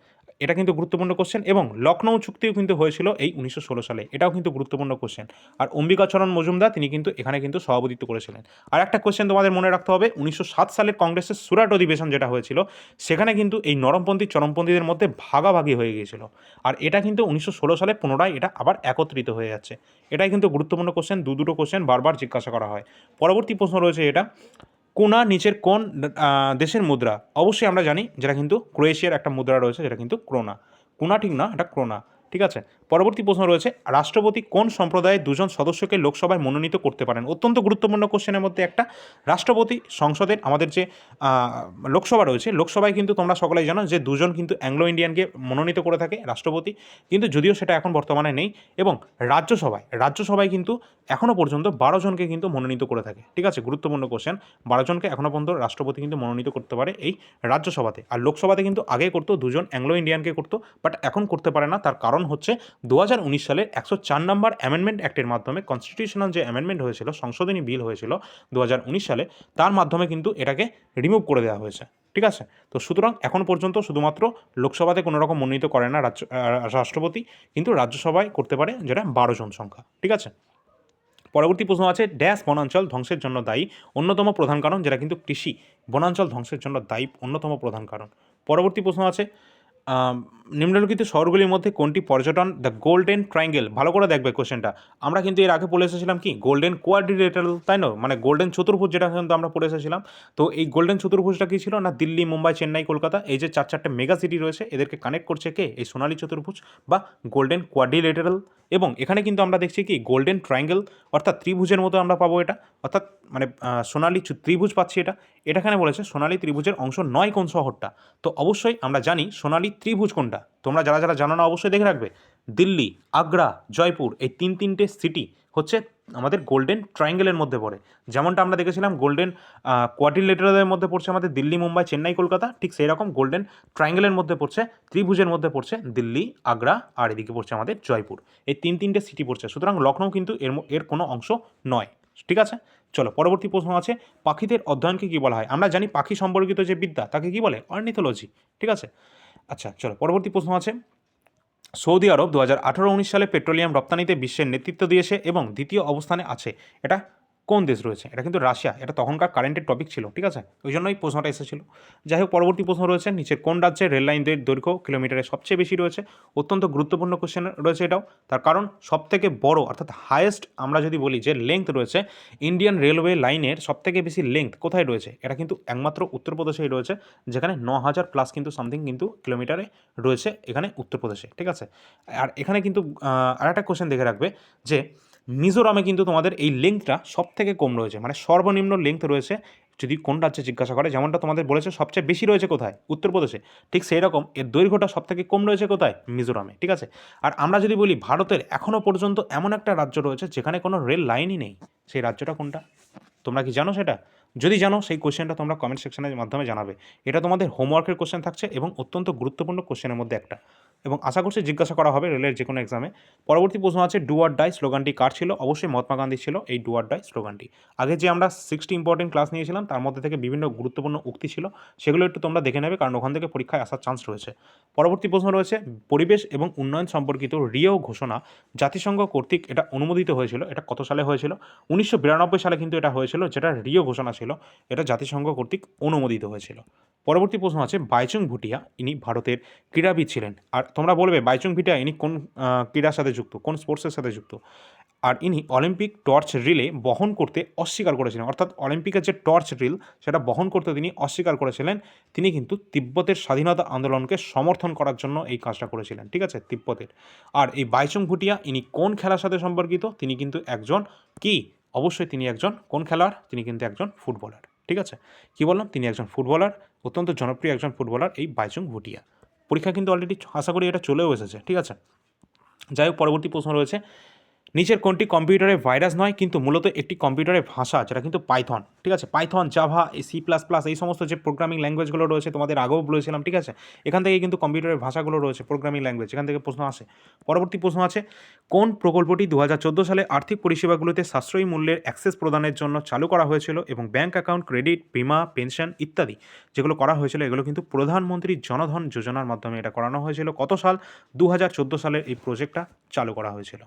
এটা কিন্তু গুরুত্বপূর্ণ কোশ্চেন এবং লখনৌ চুক্তিও কিন্তু হয়েছিল এই উনিশশো ষোলো সালে, এটাও কিন্তু গুরুত্বপূর্ণ কোশ্চেন আর অম্বিকাচরণ মজুমদার, তিনি কিন্তু এখানে কিন্তু সভাপতিত্ব করেছিলেন। আর একটা কোয়েশ্চেন তোমাদের মনে রাখতে হবে, উনিশশো সাত সালের কংগ্রেসের সুরাট অধিবেশন যেটা হয়েছিল, সেখানে কিন্তু এই নরমপন্থী, চরমপন্থীদের মধ্যে ভাগাভাগি হয়ে গিয়েছিল। আর এটা কিন্তু উনিশশো ষোলো সালে পুনরায় এটা আবার একত্রিত হয়ে যাচ্ছে। এটাই কিন্তু গুরুত্বপূর্ণ কোশ্চেন দু দুটো কোশ্চেন বারবার জিজ্ঞাসা করা হয়। পরবর্তী প্রশ্ন রয়েছে এটা, কোনা নিচের কোন দেশের মুদ্রা? অবশ্যই আমরা জানি, যেটা কিন্তু ক্রোয়েশিয়ার একটা মুদ্রা রয়েছে, যেটা কিন্তু ক্রোনা। কোনা ঠিক না, এটা ক্রোনা। ঠিক আছে? পরবর্তী প্রশ্ন রয়েছে, রাষ্ট্রপতি কোন সম্প্রদায়ের দুজন সদস্যকে লোকসভায় মনোনীত করতে পারেন? অত্যন্ত গুরুত্বপূর্ণ কোশ্চেনের মধ্যে একটা, রাষ্ট্রপতি সংসদের আমাদের যে লোকসভা রয়েছে, লোকসভায় কিন্তু তোমরা সকলেই জানো যে দুজন কিন্তু অ্যাংলো ইন্ডিয়ানকে মনোনীত করে থাকে রাষ্ট্রপতি, কিন্তু যদিও সেটা এখন বর্তমানে নেই এবং রাজ্যসভায় রাজ্যসভায় কিন্তু এখনও পর্যন্ত বারো জনকে কিন্তু মনোনীত করে থাকে। ঠিক আছে? গুরুত্বপূর্ণ কোশ্চেন বারো জনকে এখনও পর্যন্ত রাষ্ট্রপতি কিন্তু মনোনীত করতে পারে এই রাজ্যসভাতে। আর লোকসভাতে কিন্তু আগে করতো, দুজন অ্যাংলো ইন্ডিয়ানকে করতো বাট এখন করতে পারে না, তার কারণ হচ্ছে দু সালের একশো চার নম্বর অ্যামেন্ডমেন্ট অ্যাক্টের মাধ্যমে কনস্টিটিউশনাল যে অ্যামেন্ডমেন্ট হয়েছিল, সংশোধনী বিল হয়েছিল দু হাজার উনিশ সালে, তার মাধ্যমে কিন্তু এটাকে রিমুভ করে দেওয়া হয়েছে। ঠিক আছে? তো সুতরাং এখন পর্যন্ত শুধুমাত্র লোকসভাতে কোনো রকম মনোনীত করে না রাজ্য রাষ্ট্রপতি, কিন্তু রাজ্যসভায় করতে পারে যেটা বারো জন সংখ্যা। ঠিক আছে? পরবর্তী প্রশ্ন আছে, ড্যাশ বনাঞ্চল ধ্বংসের জন্য দায়ী অন্যতম প্রধান কারণ, যেটা কিন্তু কৃষি। বনাঞ্চল ধ্বংসের জন্য দায়ী অন্যতম প্রধান কারণ। পরবর্তী প্রশ্ন আছে নিম্নলিখিত শহরগুলির মধ্যে কোনটি পর্যটন দ্য গোল্ডেন ট্রায়াঙ্গেল ভালো করে দেখবে কোশ্চেনটা আমরা কিন্তু এর আগে পড়ে এসেছিলাম কি? গোল্ডেন কোয়াড্রিলেটারাল তাই না? মানে গোল্ডেন চতুর্ভুজ যেটা কিন্তু আমরা পড়ে এসেছিলাম। তো এই গোল্ডেন চতুর্ভুজটা কী ছিল? না, দিল্লি, মুম্বাই, চেন্নাই, কলকাতা, এই যে চার চারটে মেগা সিটি রয়েছে, এদেরকে কানেক্ট করছে কে? এই সোনালী চতুর্ভুজ বা গোল্ডেন কোয়াড্রিলেটারাল এবং এখানে কিন্তু আমরা দেখছি কি? গোল্ডেন ট্রায়াঙ্গেল অর্থাৎ ত্রিভুজের মতো আমরা পাবো এটা। অর্থাৎ মানে সোনালী ত্রিভুজ পাচ্ছি এটা। এটা এখানে বলেছে সোনালী ত্রিভুজের অংশ নয় কোন শহরটা। তো অবশ্যই আমরা জানি সোনালী ত্রিভুজ কোনটা? তোমরা যারা যারা জানো না, অবশ্যই দেখে রাখবে। দিল্লি, আগ্রা, জয়পুর, এই তিন তিনটে সিটি হচ্ছে আমাদের গোল্ডেন ট্রায়াঙ্গেলের মধ্যে পড়ে। যেমনটা আমরা দেখেছিলাম গোল্ডেন কোয়াড্রিলেটারের মধ্যে পড়ছে আমাদের দিল্লি, মুম্বাই, চেন্নাই, কলকাতা, ঠিক সেই রকম গোল্ডেন ট্রায়াঙ্গেলের মধ্যে পড়ছে, ত্রিভুজের মধ্যে পড়ছে দিল্লি, আগ্রা, আর এদিকে পড়ছে আমাদের জয়পুর। এই তিন তিনটে সিটি পড়ছে, সুতরাং লখনৌ কিন্তু এর এর কোনো অংশ নয়। ঠিক আছে? চলো, পরবর্তী প্রশ্ন আছে, পাখিদের অধ্যয়নকে কী বলা হয়? আমরা জানি পাখি সম্পর্কিত যে বিদ্যা, তাকে কী বলে? অর্নিথোলজি ঠিক আছে? আচ্ছা চলো, পরবর্তী প্রশ্ন আছে। সৌদি আরব দু হাজার উনিশ সালে পেট্রোলিয়াম রপ্তানিতে বিশ্বের নেতৃত্ব দিয়েছে এবং দ্বিতীয় অবস্থানে আছে। এটা কোন দেশ রয়েছে? এটা কিন্তু রাশিয়া। এটা তখনকার কারেন্টের টপিক ছিল, ঠিক আছে? ওই জন্যই প্রশ্নটা এসেছিল। যাই হোক, পরবর্তী প্রশ্ন রয়েছে নিচের কোন রাজ্যে রেল লাইনদের দৈর্ঘ্য কিলোমিটারে সবচেয়ে বেশি রয়েছে? অত্যন্ত গুরুত্বপূর্ণ কোশ্চেন রয়েছে এটাও। তার কারণ সবথেকে বড়, অর্থাৎ হায়েস্ট আমরা যদি বলি যে লেংথ রয়েছে ইন্ডিয়ান রেলওয়ে লাইনের সবথেকে বেশি লেংথ কোথায় রয়েছে? এটা কিন্তু একমাত্র উত্তরপ্রদেশেই রয়েছে, যেখানে ন হাজার প্লাস কিন্তু সামথিং কিন্তু কিলোমিটারে রয়েছে এখানে উত্তরপ্রদেশে, ঠিক আছে? আর এখানে কিন্তু আর একটা কোশ্চেন দেখে রাখবে যে মিজোরামে কিন্তু তোমাদের এই লেংথটা সব থেকে কম রয়েছে। মানে সর্বনিম্ন লেংথ রয়েছে, যদি কোন রাজ্যে জিজ্ঞাসা করে। যেমনটা তোমাদের বলেছে, সবচেয়ে বেশি রয়েছে কোথায়? উত্তরপ্রদেশে। ঠিক সেই রকম এর দৈর্ঘ্যটা সব থেকে কম রয়েছে কোথায়? মিজোরামে। ঠিক আছে? আর আমরা যদি বলি ভারতের এখনও পর্যন্ত এমন একটা রাজ্য রয়েছে, যেখানে কোনো রেল লাইনই নেই। সেই রাজ্যটা কোনটা? তোমরা কি জানো সেটা? যদি জানো, সেই কোশ্চেনটা তোমরা কমেন্ট সেকশনের মাধ্যমে জানাবে। এটা তোমাদের হোমওয়ার্কের কোশ্চেন থাকছে এবং অত্যন্ত গুরুত্বপূর্ণ কোশ্চেনের মধ্যে একটা। এবং আশা করছি জিজ্ঞাসা করা হবে রেলের যে কোনো এক্সামে পরবর্তী প্রশ্ন আছে ডুয়ার ডাই স্লোগানটি কার ছিল? অবশ্যই মহাত্মা গান্ধী ছিল এই ডুয়ার ডাই স্লোগানটি। আগে যে আমরা সিক্সটি ইম্পর্টেন্ট ক্লাস নিয়েছিলাম, তার মধ্যে থেকে বিভিন্ন গুরুত্বপূর্ণ উক্তি ছিল। সেগুলো একটু তোমরা দেখে নেবে, কারণ ওখান থেকে পরীক্ষায় আসার চান্স রয়েছে। পরবর্তী প্রশ্ন রয়েছে, পরিবেশ এবং উন্নয়ন সম্পর্কিত রিও ঘোষণা জাতিসংঘ কর্তৃক এটা অনুমোদিত হয়েছিল? এটা কত সালে হয়েছিল? উনিশশো বিরানব্বই সালে কিন্তু এটা হয়েছিল, যেটা রিও ঘোষণা ছিল। এটা জাতিসংঘ কর্তৃক অনুমোদিত হয়েছিল। পরবর্তী প্রশ্ন আছে, বাইচুং ভুটিয়া ইনি ভারতের ক্রীড়াবিদ ছিলেন। আর তোমরা বলবে বাইচুং ভুটিয়া ইনি কোন ক্রীড়ার সাথে যুক্ত, কোন স্পোর্টসের সাথে যুক্ত? আর ইনি অলিম্পিক টর্চ রিলে বহন করতে অস্বীকার করেছিলেন। অর্থাৎ অলিম্পিকের যে টর্চ রিল, সেটা বহন করতে তিনি অস্বীকার করেছিলেন। তিনি কিন্তু তিব্বতের স্বাধীনতা আন্দোলনকে সমর্থন করার জন্য এই কাজটা করেছিলেন, ঠিক আছে? তিব্বতের। আর এই বাইচুং ভুটিয়া ইনি কোন খেলার সাথে সম্পর্কিত? তিনি কিন্তু একজন কি? অবশ্যই তিনি একজন কোন খেলোয়াড় তিনি কিন্তু একজন ফুটবলার, ঠিক আছে? কি বললাম? তিনি একজন ফুটবলার, অত্যন্ত জনপ্রিয় একজন ফুটবলার এই বাইচুং ভুটিয়া। পরীক্ষা কিন্তু অলরেডি আশা করি এটা চলেও এসেছে, ঠিক আছে? যাই হোক, পরবর্তী প্রশ্ন রয়েছে নিচের কোনটি কম্পিউটারে ভাইরাস নয়, কিন্তু মূলত একটি কম্পিউটারের ভাষা, যেটা কিন্তু পাইথন, ঠিক আছে? Python, Java C plus plus এই সমস্ত যে প্রোগ্রামিং ল্যাঙ্গুয়েজগুলো রয়েছে, তোমাদের আগেও বলেছিলাম, ঠিক আছে? এখান থেকে কিন্তু কম্পিউটারের ভাষাগুলো রয়েছে প্রোগ্রামিং ল্যাঙ্গুয়েজ এখান থেকে প্রশ্ন আসে। পরবর্তী প্রশ্ন আছে, কোন প্রকল্পটি দু হাজার চোদ্দ সালে আর্থিক পরিষেবাগুলোতে সাশ্রয়ী মূল্যের অ্যাক্সেস প্রদানের জন্য চালু করা হয়েছিল এবং ব্যাংক অ্যাকাউন্ট, ক্রেডিট, বিমা, পেনশন ইত্যাদি যেগুলো করা হয়েছিল, এগুলো কিন্তু প্রধানমন্ত্রী জনধন যোজনার মাধ্যমে এটা করানো হয়েছিল। কত সাল? দু হাজার চোদ্দ সালের এই প্রজেক্টটা চালু করা হয়েছিল।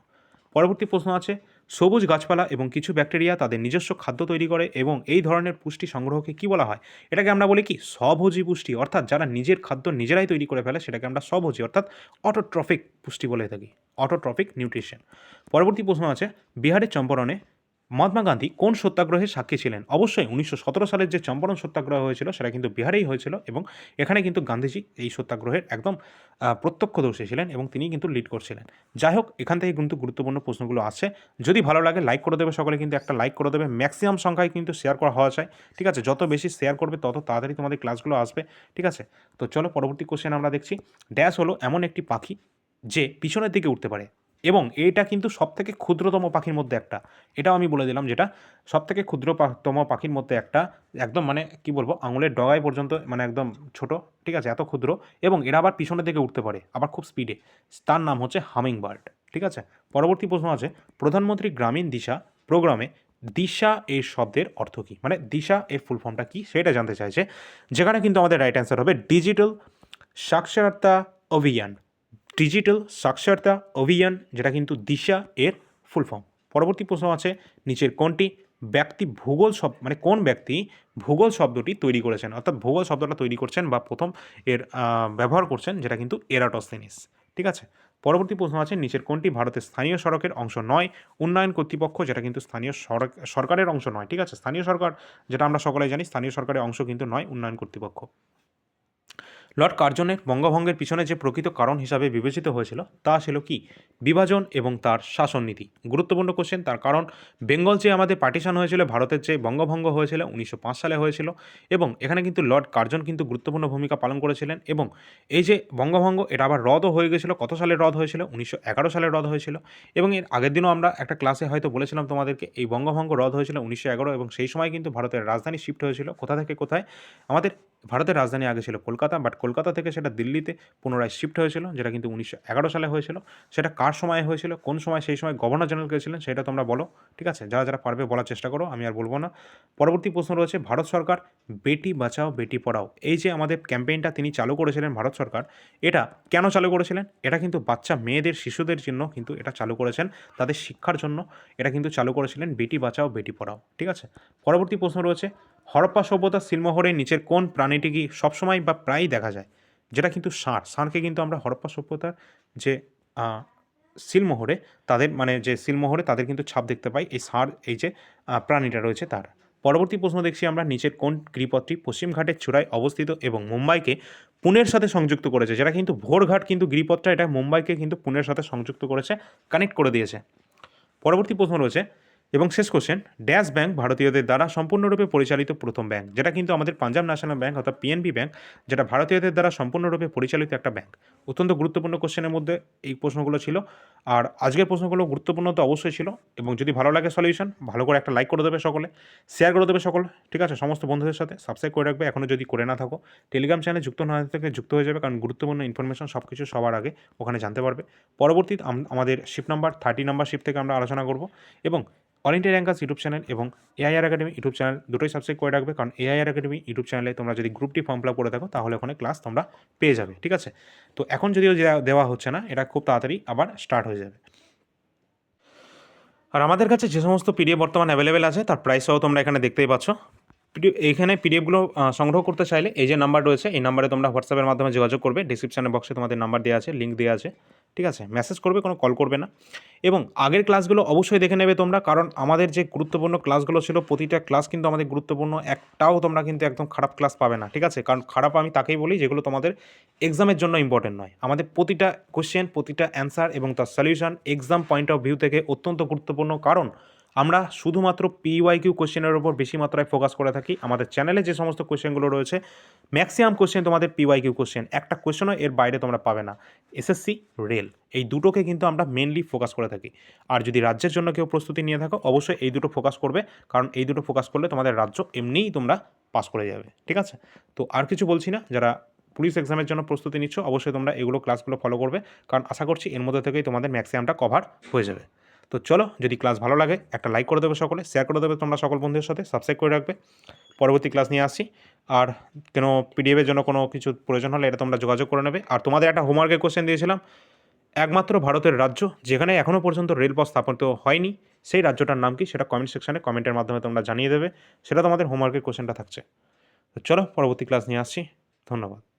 পরবর্তী প্রশ্ন আছে, সবুজ গাছপালা এবং কিছু ব্যাকটেরিয়া তাদের নিজস্ব খাদ্য তৈরি করে এবং এই ধরনের পুষ্টি সংগ্রহকে কি বলা হয়? এটাকে আমরা বলি কি? স্বভোজী পুষ্টি। অর্থাৎ যারা নিজের খাদ্য নিজেরাই তৈরি করে ফেলে সেটাকে আমরা স্বভোজী অর্থাৎ অটোট্রফিক পুষ্টি বলে থাকি। অটোট্রফিক নিউট্রিশন পরবর্তী প্রশ্ন আছে, বিহারের চম্পারণে মহাত্মা গান্ধী কোন সত্যাগ্রহের সাক্ষী ছিলেন? অবশ্যই উনিশশো সতেরো সালের যে চম্পারণ সত্যাগ্রহ হয়েছিল, সেটা কিন্তু বিহারেই হয়েছিল এবং এখানে কিন্তু গান্ধীজি এই সত্যাগ্রহের একদম প্রত্যক্ষদর্শী ছিলেন এবং তিনি কিন্তু লিড করছিলেন। যাই হোক, এখান থেকে কিন্তু গুরুত্বপূর্ণ প্রশ্নগুলো আছে যদি ভালো লাগে লাইক করে দেবে সকলে, কিন্তু একটা লাইক করে দেবে। ম্যাক্সিমাম সংখ্যায় কিন্তু শেয়ার করা হওয়া চাই, ঠিক আছে? যত বেশি শেয়ার করবে, তত তাড়াতাড়ি তোমাদের ক্লাসগুলো আসবে, ঠিক আছে? তো চলো, পরবর্তী কোশ্চেন আমরা দেখছি। ড্যাশ হলো এমন একটি পাখি যে পিছনের দিকে উঠতে পারে। এবং এটা কিন্তু সবথেকে ক্ষুদ্রতম পাখির মধ্যে একটা। এটাও আমি বলে দিলাম যেটা সবথেকে ক্ষুদ্রতম পাখির মধ্যে একটা। একদম মানে কি বলব, আঙুলের ডগায় পর্যন্ত মানে একদম ছোট, ঠিক আছে? এত ক্ষুদ্র এবং এরা আবার পিছনের দিকে উঠতে পারে, আবার খুব স্পিডে তার নাম হচ্ছে হামিং বার্ড ঠিক আছে? পরবর্তী প্রশ্ন আছে, প্রধানমন্ত্রী গ্রামীণ দিশা প্রোগ্রামে দিশা এর শব্দের অর্থ কী? মানে দিশা এর ফুল ফর্মটা কী? সেটা জানতে চাইছে। যেখানে কিন্তু আমাদের রাইট অ্যান্সার হবে ডিজিটাল সাক্ষরতা অভিযান। ডিজিটাল সাক্ষরতা অভিযান, যেটা কিন্তু দিশা এর ফুল ফর্ম পরবর্তী প্রশ্ন আছে, নিচের কোনটি ব্যক্তি ভূগোল শব্দ মানে কোন ব্যক্তি ভূগোল শব্দটি তৈরি করেছেন? অর্থাৎ ভূগোল শব্দটা তৈরি করছেন বা প্রথম এর ব্যবহার করছেন, যেটা কিন্তু এরাটোস্থেনিস ঠিক আছে? পরবর্তী প্রশ্ন আছে, নিচের কোনটি ভারতের স্থানীয় সড়কের অংশ নয়? উন্নয়ন কর্তৃপক্ষ, যেটা কিন্তু স্থানীয় সড়ক, সরকারের অংশ নয়। ঠিক আছে? স্থানীয় সরকার, যেটা আমরা সকলে জানি, স্থানীয় সরকারের অংশ কিন্তু নয়, উন্নয়ন কর্তৃপক্ষ। লর্ড কার্জনের বঙ্গভঙ্গের পিছনে যে প্রকৃত কারণ হিসাবে বিবেচিত হয়েছিল, তা ছিল কি? বিভাজন এবং তার শাসন নীতি গুরুত্বপূর্ণ কোশ্চেন তার কারণ, বেঙ্গল যে আমাদের পার্টিশন হয়েছিল, ভারতের যে বঙ্গভঙ্গ হয়েছিল, উনিশশো পাঁচ সালে হয়েছিল এবং এখানে কিন্তু লর্ড কার্জন কিন্তু গুরুত্বপূর্ণ ভূমিকা পালন করেছিলেন এবং এই যে বঙ্গভঙ্গ, এটা আবার রদও হয়ে গেছিল। কত সালে রদ হয়েছিল? উনিশশো এগারো সালে রদ হয়েছিল এবং এর আগের দিনও আমরা একটা ক্লাসে হয়তো বলেছিলাম তোমাদেরকে, এই বঙ্গভঙ্গ রদ হয়েছিল উনিশশো এগারো এবং সেই সময় কিন্তু ভারতের রাজধানী শিফট হয়েছিল। কোথা থেকে কোথায়? আমাদের ভারতের রাজধানী আগে ছিল কলকাতা বাট কলকাতা থেকে সেটা দিল্লিতে পুনরায় শিফট হয়েছিল, যেটা কিন্তু উনিশশো এগারো সালে হয়েছিল। সেটা কার সময় হয়েছিল, কোন সময় সেই সময় গভর্নর জেনারেল কে ছিলেন, সেটা তোমরা বলো, ঠিক আছে? যারা যারা পারবে বলার চেষ্টা করো, আমি আর বলব না। পরবর্তী প্রশ্ন রয়েছে, ভারত সরকার বেটি বাঁচাও, বেটি পড়াও। এই যে আমাদের ক্যাম্পেইনটা তিনি চালু করেছিলেন ভারত সরকার, এটা কেন চালু করেছিলেন? এটা কিন্তু বাচ্চা মেয়েদের, শিশুদের জন্য কিন্তু এটা চালু করেছেন, তাদের শিক্ষার জন্য এটা কিন্তু চালু করেছিলেন বেটি বাঁচাও, বেটি পড়াও, ঠিক আছে? পরবর্তী প্রশ্ন রয়েছে, হরপ্পা সভ্যতার সিলমোহরের নিচের কোন প্রাণীটি কি সবসময় বা প্রায়ই দেখা যায়? যেটা কিন্তু ষাঁড় ষাঁড়কে কিন্তু আমরা হরপ্পা সভ্যতার যে সিলমোহরে তাদের মানে যে সিলমোহরে তাদের কিন্তু ছাপ দেখতে পাই। এই ষাঁড় এই যে প্রাণীটা রয়েছে তার। পরবর্তী প্রশ্ন দেখছি আমরা নিচের কোন গিরিপথটি পশ্চিমঘাটের চূড়ায় অবস্থিত এবং মুম্বাইকে পুনের সাথে সংযুক্ত করেছে? যেটা কিন্তু ভোরঘাট কিন্তু গিরিপথটা এটা মুম্বাইকে কিন্তু পুনের সাথে সংযুক্ত করেছে, কানেক্ট করে দিয়েছে। পরবর্তী প্রশ্ন রয়েছে এবং শেষ কোশ্চেন ড্যাশ ব্যাংক ভারতীয়দের দ্বারা সম্পূর্ণরূপে পরিচালিত প্রথম ব্যাংক যেটা কিন্তু আমাদের পাঞ্জাব ন্যাশনাল ব্যাংক অর্থাৎ পিএনবি ব্যাংক যেটা ভারতীয়দের দ্বারা সম্পূর্ণরূপে পরিচালিত একটা ব্যাংক অত্যন্ত গুরুত্বপূর্ণ কোশ্চেনের মধ্যে এই প্রশ্নগুলো ছিল। আর আজকের প্রশ্নগুলো গুরুত্বপূর্ণ তো অবশ্যই ছিল এবং যদি ভালো লাগে সলিউশন ভালো করে একটা লাইক করে দেবে সকলে শেয়ার করে দেবে সকলে, ঠিক আছে? সমস্ত বন্ধুদের সাথে সাবস্ক্রাইব করে রাখবে। এখনও যদি করে না থাকো টেলিগ্রাম চ্যানেলে যুক্ত না থেকে যুক্ত হয়ে যাবে কারণ গুরুত্বপূর্ণ ইনফরমেশন সব কিছু সবার আগে ওখানে জানতে পারবে। পরবর্তী আম- আমাদের ship number thirty number ship থেকে আমরা আলোচনা করব এবং all India rankers YouTube channel এবং এআইআর একাডেমি ইউটিউব চ্যানেল দুটোই সাবস্ক্রাইব করে রাখবে। কারণ এআইআর একাডেমি ইউটিউব চ্যানেলে তোমরা যদি গ্রুপটি ফর্ম ফিল আপ করে থাকো, তাহলে ওখানে ক্লাস তোমরা পেয়ে যাবে, ঠিক আছে? তো এখন যদিও দেওয়া হচ্ছে না, এটা খুব তাড়াতাড়ি আবার স্টার্ট হয়ে যাবে। আর আমাদের কাছে যে সমস্ত পিডিএফ বর্তমানে অ্যাভেলেবেল আছে, তার প্রাইসও তোমরা এখানে দেখতেই পাচ্ছ। এইখানে পিডিএফগুলো সংগ্রহ করতে চাইলে এই যে নাম্বার রয়েছে, এই নাম্বারে তোমরা হোয়াটসঅ্যাপের মাধ্যমে যোগাযোগ করবে। ডিসক্রিপশানে বক্সে তোমাদের নাম্বার দেওয়া আছে লিঙ্ক দেওয়া আছে, ঠিক আছে? মেসেজ করবে, কোনো কল করবে না। এবং আগের ক্লাসগুলো অবশ্যই দেখে নেবে তোমরা, কারণ আমাদের যে গুরুত্বপূর্ণ ক্লাসগুলো ছিল, প্রতিটা ক্লাস কিন্তু আমাদের গুরুত্বপূর্ণ, একটাও তোমরা কিন্তু একদম খারাপ ক্লাস পাবে না, ঠিক আছে? কারণ খারাপ আমি তাকেই বলি, যেগুলো তোমাদের এক্সামের জন্য ইম্পর্টেন্ট নয়। আমাদের প্রতিটা কোশ্চেন প্রতিটা অ্যান্সার এবং তার solution exam point of view থেকে অত্যন্ত গুরুত্বপূর্ণ, কারণ আমরা শুধুমাত্র পিওয়াই কিউ কোশ্চেনের উপর বেশি মাত্রায় ফোকাস করে থাকি। আমাদের চ্যানেলে যে সমস্ত কোশ্চেনগুলো রয়েছে ম্যাক্সিমাম কোশ্চেন তোমাদের পিওয়াই কিউ কোশ্চেন একটা কোশ্চেনও এর বাইরে তোমরা পাবে না। এসএসসি রেল এই দুটোকে কিন্তু আমরা মেনলি ফোকাস করে থাকি। আর যদি রাজ্যের জন্য কেউ প্রস্তুতি নিয়ে থাকো, অবশ্যই এই দুটো ফোকাস করবে। কারণ এই দুটো ফোকাস করলে তোমাদের রাজ্য এমনিই তোমরা পাস করে যাবে। ঠিক আছে? তো আর কিছু বলছি না। যারা পুলিশ এক্সামের জন্য প্রস্তুতি নিচ্ছ, অবশ্যই তোমরা এগুলো ক্লাসগুলো ফলো করবে। কারণ আশা করছি এর মধ্যে থেকেই তোমাদের ম্যাক্সিমামটা কভার হয়ে যাবে। তো চলো, যদি ক্লাস ভালো লাগে, একটা লাইক করে দেবে সকলে শেয়ার করে দেবে তোমরা সকল বন্ধুদের সাথে সাবস্ক্রাইব করে রাখবে। পরবর্তী ক্লাস নিয়ে আসছি আর কোনো পিডিএফের জন্য কোনো কিছু প্রয়োজন হলে এটা তোমরা যোগাযোগ করে নেবে। আর তোমাদের একটা হোমওয়ার্কের কোশ্চেন দিয়েছিলাম। একমাত্র ভারতের রাজ্য, যেখানে এখনও পর্যন্ত রেলপথ স্থাপিত হয়নি, সেই রাজ্যটার নাম কি সেটা কমেন্ট সেকশানে কমেন্টের মাধ্যমে তোমরা জানিয়ে দেবে। সেটা তোমাদের হোমওয়ার্কের কোশ্চেনটা থাকছে। তো চলো, পরবর্তী ক্লাস নিয়ে আসছি ধন্যবাদ।